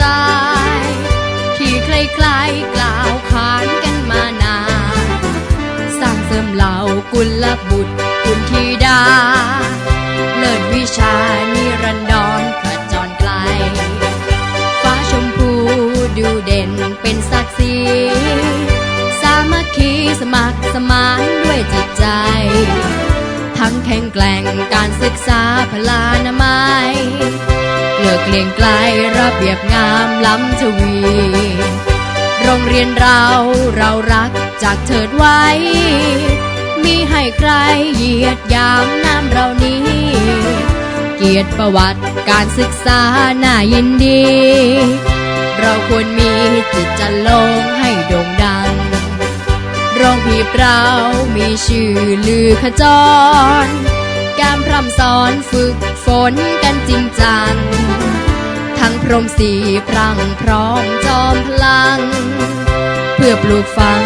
จที่ใครๆกล่าวขานกันมานาน สร้างเสริมเหล่ากุลบุตรกุลธิดา เลิศวิชานิรันดรขจรไกล ฟ้าชมพูดูเด่นเป็นศักดิ์ศรีสามัคคีสมัครสมานด้วยจิตใจ ทั้งแข็งแกร่งการศึกษาพลานา ลือเกลียงไกลระเบียบงามล้ำทวี โรงเรียนเราเรารักจากเถิดไว้ มีให้ใครเหยียดยามน้ำเรานี้ เกียรติประวัติการศึกษาน่ายินดี เราควรมีจิตจันลงให้โด่งดังโรงพีบเรามีชื่อลือขจรการพร่ำสอนฝึกฝนกันจริงจัง รมสีพรังพร้อมจอมพลัง เพื่อปลูกฝัง